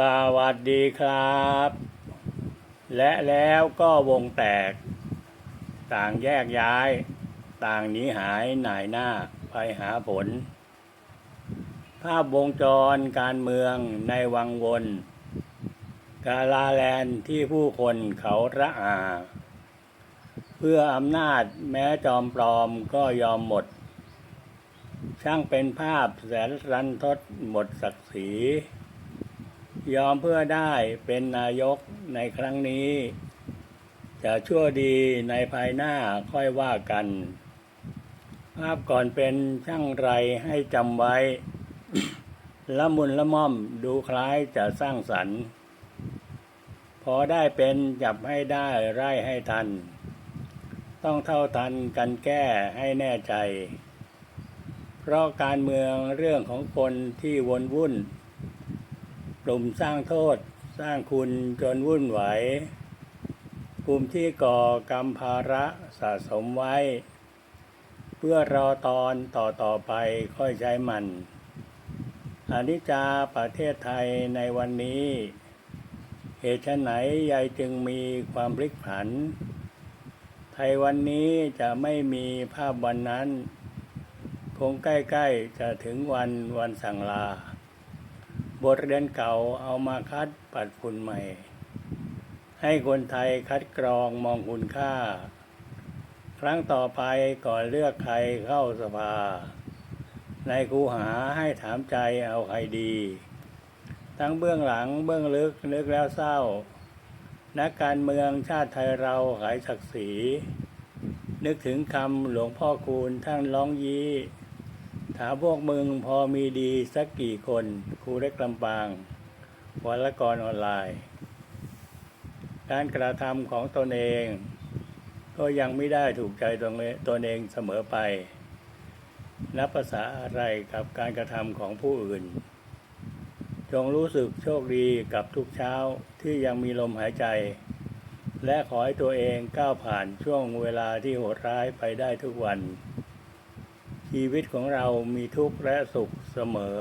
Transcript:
สวัสดีครับ และแล้วก็วงแตก ต่างแยกย้าย ต่างหนีหายหน่ายหน้าไปหาผล ภาพวงจรการเมืองในวังวนกาลาแลนที่ผู้คนเขาระอา เพื่ออำนาจแม้จอมปลอมก็ยอมหมด ช่างเป็นภาพแสนรันทดหมดศักดิ์ศรี ยอมเพื่อได้เป็นนายกในครั้งนี้ จะชั่วดีในภายหน้าค่อยว่ากัน ภาพก่อนเป็นช่างไรให้จำไว้ ละมุนละม่อมดูคล้ายจะสร้างสรรค์ พอได้เป็นจับให้ได้ไร่ให้ทัน ต้องเท่าทันกันแก้ให้แน่ใจ เพราะการเมืองเรื่องของคนที่วนวุ่น กลุ่มสร้างโทษสร้างคุณจนวุ่นไหวกลุ่มที่ก่อกรรมภาระสะสมไว้ เพื่อรอตอนต่อต่อไปค่อยใช้มันอนิจจาประเทศไทยในวันนี้ เหตุไฉนยายจึงมีความพลิกผัน ไทยวันนี้จะไม่มีภาพวันนั้น คงใกล้ๆจะถึงวันวันสั่งลา บทเรียนเก่าเอามาคัดปัดฝุ่นใหม่ ให้คนไทยคัดกรองมองคุณค่า ครั้งต่อไปก่อนเลือกใครเข้าสภา ในคูหาให้ถามใจเอาใครดี ทั้งเบื้องหลังเบื้องลึกนึกแล้วเศร้า นักการเมืองชาติไทยเราขายศักดิ์ศรีนึกถึงคำหลวงพ่อคูณท่านร้องยี้ ถามพวกมึงพอมีดีสักกี่คนครูเล็กลำปางวัลกรออนไลน์ การกระทำของตนเอง ก็ยังไม่ได้ถูกใจตนเองตนเองเสมอไป นับภาษาอะไรกับการกระทำของผู้อื่น จงรู้สึกโชคดีกับทุกเช้าที่ยังมีลมหายใจ และขอให้ตัวเองก้าวผ่านช่วงเวลาที่โหดร้ายไปได้ทุกวัน ชีวิตของเรามีทุกข์และสุขเสมอ